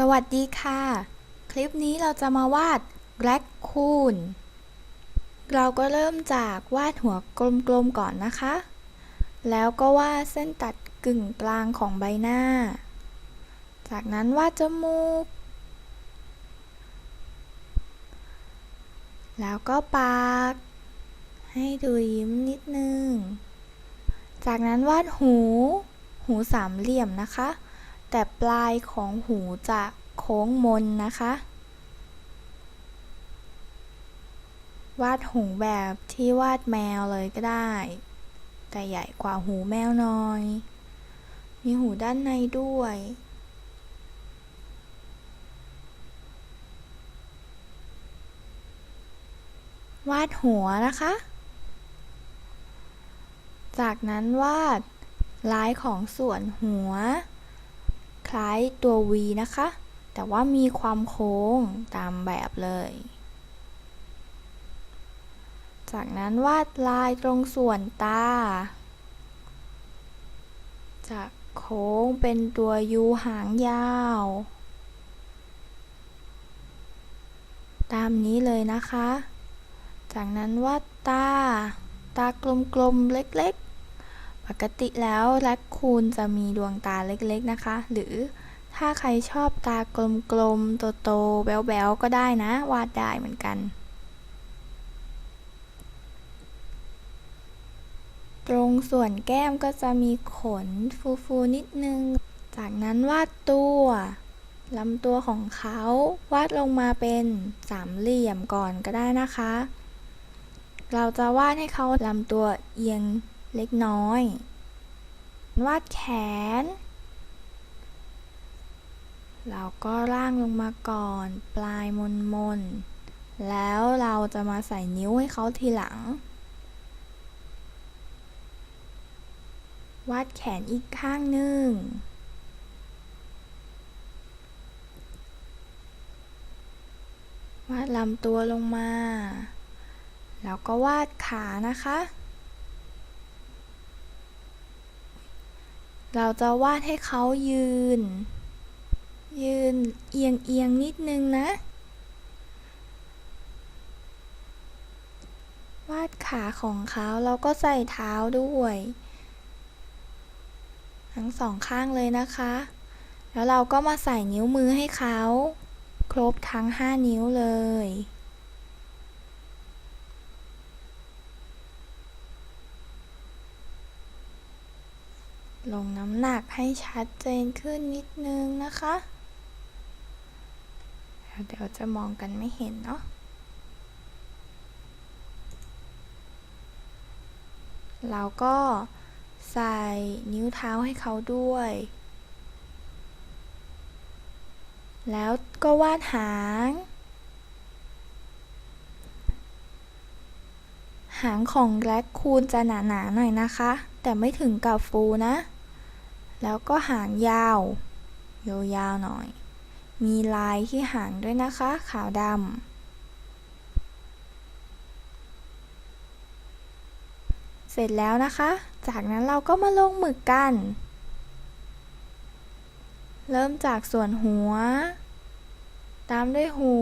สวัสดีค่ะ คลิปนี้เราจะมาวาดแร็คคูนเราก็เริ่มจากวาดหัวกลมๆก่อนนะคะ แล้วก็วาดเส้นตัดกึ่งกลางของใบหน้า จากนั้นวาดจมูก แล้วก็ปาก ให้ดูยิ้มนิดนึง จากนั้นวาดหู หูสามเหลี่ยมนะคะ แต่ปลายของหูจะโค้งมนนะคะ วาดหูแบบที่วาดแมวเลยก็ได้ แต่ใหญ่กว่าหูแมวน่อย มีหูด้านในด้วยวาดหัวนะคะ จากนั้นวาดลายของส่วนหัว ล้ายตัว V นะคะ แต่ว่ามีความโค้งตามแบบเลย จากนั้นวาดลายตรงส่วนตาจะโค้งเป็นตัว U หางยาว ตามนี้เลยนะคะ จากนั้นวาดตา ตากลมๆเล็กๆ ปกติแล้วแรคคูนจะมีดวงตาเล็กๆนะคะ หรือถ้าใครชอบตากลมๆ โตๆ แบ๊วๆ ก็ได้นะ วาดได้เหมือนกัน ตรงส่วนแก้มก็จะมีขนฟูๆ นิดนึง จากนั้นวาดตัวลำตัวของเขาวาดลงมาเป็นสามเหลี่ยมก่อนก็ได้นะคะ เราจะวาดให้เขาลำตัวเอียง เล็กน้อย วาดแขน เราก็ร่างลงมาก่อน ปลายมนมนๆแล้วเราจะมาใส่นิ้วให้เขาทีหลัง วาดแขนอีกข้างหนึ่งวาดลำตัวลงมา แล้วก็วาดขานะคะ เราจะวาดให้เขายืน ยืนเอียงเอียงนิดนึงนะ วาดขาของเขาแล้วก็ใส่เท้าด้วย ทั้งสองข้างเลยนะคะ แล้วเราก็มาใส่นิ้วมือให้เขา ครบทั้ง 5 นิ้วเลย ลงน้ำหนักให้ชัดเจนขึ้นนิดนึงนะคะ เดี๋ยวจะมองกันไม่เห็นเนาะ เราก็ใส่นิ้วเท้าให้เขาด้วย แล้วก็วาดหาง หางของแร็คคูนจะหนาๆหน่อยนะคะ แต่ไม่ถึงกับฟูนะ แล้วก็หางยาว ยาวๆหน่อย มีลายที่หางด้วยนะคะ ขาวดำ เสร็จแล้วนะคะ จากนั้นเราก็มาลงหมึกกัน เริ่มจากส่วนหัว ตามด้วยหู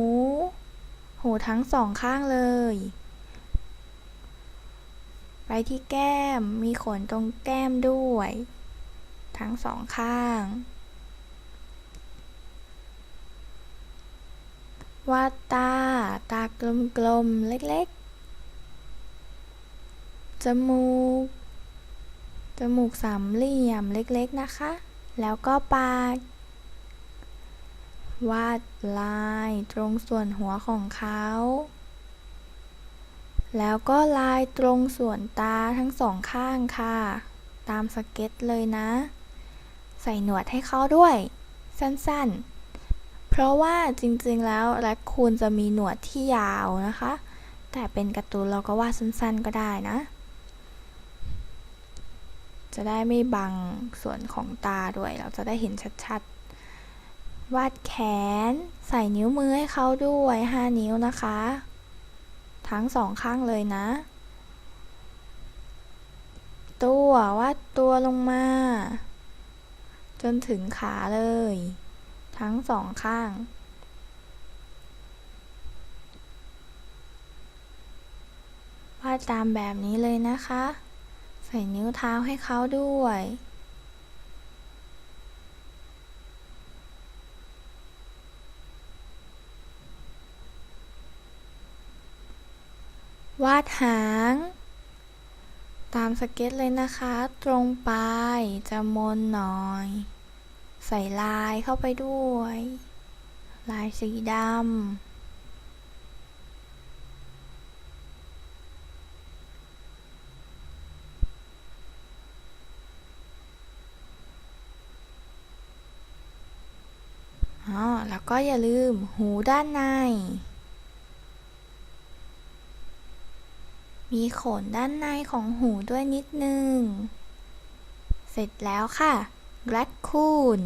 หูทั้งสองข้างเลยไปที่แก้ม มีขนตรงแก้มด้วย ทั้งสองข้าง วาดตา ตากลมๆ เล็กๆ จมูก จมูกสามเหลี่ยมเล็กๆนะคะ แล้วก็ปาก วาดลายตรงส่วนหัวของเขาแล้วก็ลายตรงส่วนตาทั้งสองข้างค่ะ ตามสเก็ตเลยนะ ใส่หนวดให้เขาด้วย สั้นๆ เพราะว่าจริงๆแล้วแรคคูนจะมีหนวดที่ยาวนะคะ แต่เป็นการ์ตูนเราก็วาดสั้นๆก็ได้นะ จะได้ไม่บังส่วนของตาด้วย เราจะได้เห็นชัดๆ วาดแขนใส่นิ้วมือให้เขาด้วย 5 นิ้วนะคะ ทั้งสองข้างเลยนะตัววาดตัวลงมา จนถึงขาเลย ทั้งสองข้าง วาดตามแบบนี้เลยนะคะ ใส่นิ้วเท้าให้เขาด้วยวาดหาง ตามสเก็ตเลยนะคะ ตรงปลายจะมนหน่อย ใส่ลายเข้าไปด้วย ลายสีดำอ๋อแล้วก็อย่าลืมหูด้านใน มีขนด้านในของหูด้วยนิดนึง เสร็จแล้วค่ะแรคคูน